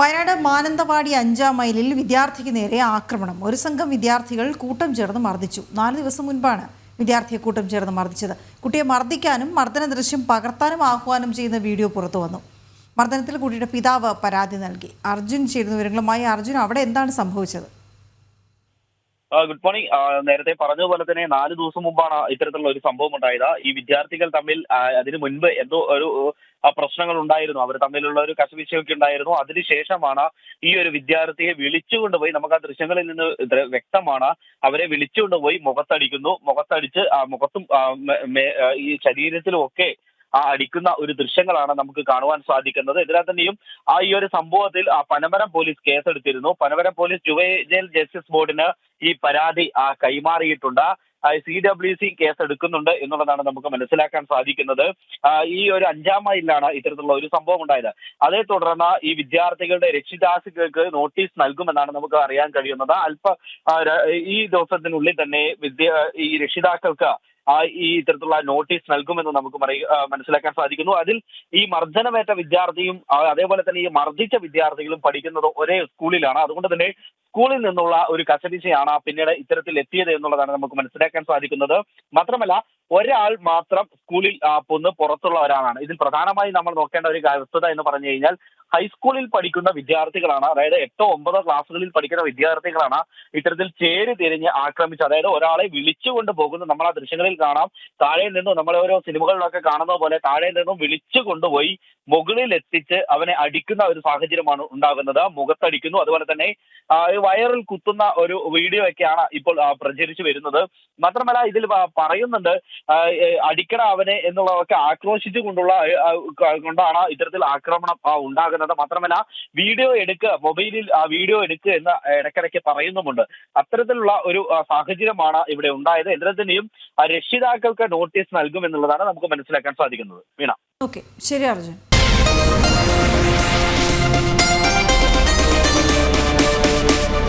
വയനാട് മാനന്തവാടി അഞ്ചാം മൈലിൽ വിദ്യാർത്ഥിക്ക് നേരെ ആക്രമണം. ഒരു സംഘം വിദ്യാർത്ഥികൾ കൂട്ടം ചേർന്ന് മർദ്ദിച്ചു. നാല് ദിവസം മുൻപാണ് വിദ്യാർത്ഥിയെ കൂട്ടം ചേർന്ന് മർദ്ദിച്ചത്. കുട്ടിയെ മർദ്ദിക്കാനും മർദ്ദന ദൃശ്യം പകർത്താനും ആഹ്വാനം ചെയ്യുന്ന വീഡിയോ പുറത്തു വന്നു. മർദ്ദനത്തിൽ കുട്ടിയുടെ പിതാവ് പരാതി നൽകി. അർജുൻ ചേരുന്ന വിവരങ്ങളുമായി അർജുൻ അവിടെ എന്താണ് സംഭവിച്ചത്? ഗുഡ് മോർണിംഗ് നേരത്തെ പറഞ്ഞതുപോലെ തന്നെ നാല് ദിവസം മുമ്പാണ് ഇത്തരത്തിലുള്ള ഒരു സംഭവം ഉണ്ടായത്. ഈ വിദ്യാർത്ഥികൾ തമ്മിൽ അതിന് മുൻപ് എന്തോ ഒരു പ്രശ്നങ്ങൾ ഉണ്ടായിരുന്നു അവർ തമ്മിലുള്ള ഒരു കശവിശയൊക്കെ ഉണ്ടായിരുന്നു. അതിനുശേഷമാണ് ഈ ഒരു വിദ്യാർത്ഥിയെ വിളിച്ചുകൊണ്ടുപോയി നമുക്ക് ആ ദൃശ്യങ്ങളിൽ നിന്ന് വ്യക്തമാണ് അവരെ വിളിച്ചുകൊണ്ടുപോയി മുഖത്തടിക്കുന്നു. മുഖത്തടിച്ച് മുഖത്തും ഈ ശരീരത്തിലും ഒക്കെ അടിക്കുന്ന ഒരു ദൃശ്യങ്ങളാണ് നമുക്ക് കാണുവാൻ സാധിക്കുന്നത്. ഇതിനാൽ തന്നെയും ആ ഈ ഒരു സംഭവത്തിൽ ആ പനമരം പോലീസ് കേസെടുത്തിരുന്നു. പനമരം പോലീസ് ജുവൈനൽ ജസ്റ്റിസ് ബോർഡിന് ഈ പരാതി ആ കൈമാറിയിട്ടുണ്ട്. സി ഡബ്ല്യു സി കേസ് എടുക്കുന്നുണ്ട് എന്നുള്ളതാണ് നമുക്ക് മനസ്സിലാക്കാൻ സാധിക്കുന്നത്. ഈ ഒരു അഞ്ചാം മൈലിലാണ് ഇത്തരത്തിലുള്ള ഒരു സംഭവം ഉണ്ടായത്. അതേ തുടർന്ന് ഈ വിദ്യാർത്ഥികളുടെ രക്ഷിതാസികൾക്ക് നോട്ടീസ് നൽകുമെന്നാണ് നമുക്ക് അറിയാൻ കഴിയുന്നത്. അല്പ ആ, ഈ ദിവസത്തിനുള്ളിൽ തന്നെ വിദ്യ ഈ രക്ഷിതാക്കൾക്ക് ആ ഈ ഇത്തരത്തിലുള്ള നോട്ടീസ് നൽകുമെന്ന് നമുക്ക് മനസ്സിലാക്കാൻ സാധിക്കുന്നു. അതിൽ ഈ മർദ്ദനമേറ്റ വിദ്യാർത്ഥിയും അതേപോലെ തന്നെ ഈ മർദ്ദിച്ച വിദ്യാർത്ഥികളും പഠിക്കുന്നത് ഒരേ സ്കൂളിലാണ് അതുകൊണ്ട് തന്നെ സ്കൂളിൽ നിന്നുള്ള ഒരു കസരിച്ചയാണ് പിന്നീട് ഇത്തരത്തിൽ എത്തിയത് എന്നുള്ളതാണ് നമുക്ക് മനസ്സിലാക്കാൻ സാധിക്കുന്നത്. മാത്രമല്ല ഒരാൾ മാത്രം സ്കൂളിൽ പൊന്ന് പുറത്തുള്ള ഒരാളാണ്. ഇതിൽ പ്രധാനമായി നമ്മൾ നോക്കേണ്ട ഒരു വസ്തുത എന്ന് പറഞ്ഞു കഴിഞ്ഞാൽ ഹൈസ്കൂളിൽ പഠിക്കുന്ന വിദ്യാർത്ഥികളാണ് അതായത് എട്ടോ ഒമ്പതോ ക്ലാസ്സുകളിൽ പഠിക്കുന്ന വിദ്യാർത്ഥികളാണ് ഇത്തരത്തിൽ ചേരി തിരിഞ്ഞ് ആക്രമിച്ച് അതായത് ഒരാളെ വിളിച്ചുകൊണ്ട് പോകുന്നത് നമ്മൾ ആ ദൃശ്യങ്ങളിൽ കാണാം താഴെ നിന്നും നമ്മൾ ഓരോ സിനിമകളിലൊക്കെ കാണുന്ന പോലെ താഴെ നിന്നും വിളിച്ചു കൊണ്ടുപോയി മുകളിൽ എത്തിച്ച് അവനെ അടിക്കുന്ന ഒരു സാഹചര്യമാണ് ഉണ്ടാകുന്നത്. മുഖത്തടിക്കുന്നു. അതുപോലെ തന്നെ വയറിൽ കുത്തുന്ന ഒരു വീഡിയോ ഒക്കെയാണ് ഇപ്പോൾ പ്രചരിച്ചു വരുന്നത്. മാത്രമല്ല ഇതിൽ പറയുന്നുണ്ട് അടിക്കട അവനെ എന്നുള്ളതൊക്കെ ആക്രോശിച്ചു കൊണ്ടുള്ള കൊണ്ടാണ് ഇത്തരത്തിൽ ആക്രമണം ഉണ്ടാകുന്നത്. മാത്രമല്ല വീഡിയോ എടുക്കുക മൊബൈലിൽ ആ വീഡിയോ എടുക്കുക എന്ന് ഇടയ്ക്കിടയ്ക്ക് പറയുന്നുമുണ്ട്. അത്തരത്തിലുള്ള ഒരു സാഹചര്യമാണ് ഇവിടെ ഉണ്ടായത്. എന്തിനും രക്ഷിതാക്കൾക്ക് നോട്ടീസ് നൽകുമെന്നുള്ളതാണ് നമുക്ക് മനസ്സിലാക്കാൻ സാധിക്കുന്നത്. വീണ. ഓക്കെ ശരി അർജുൻ.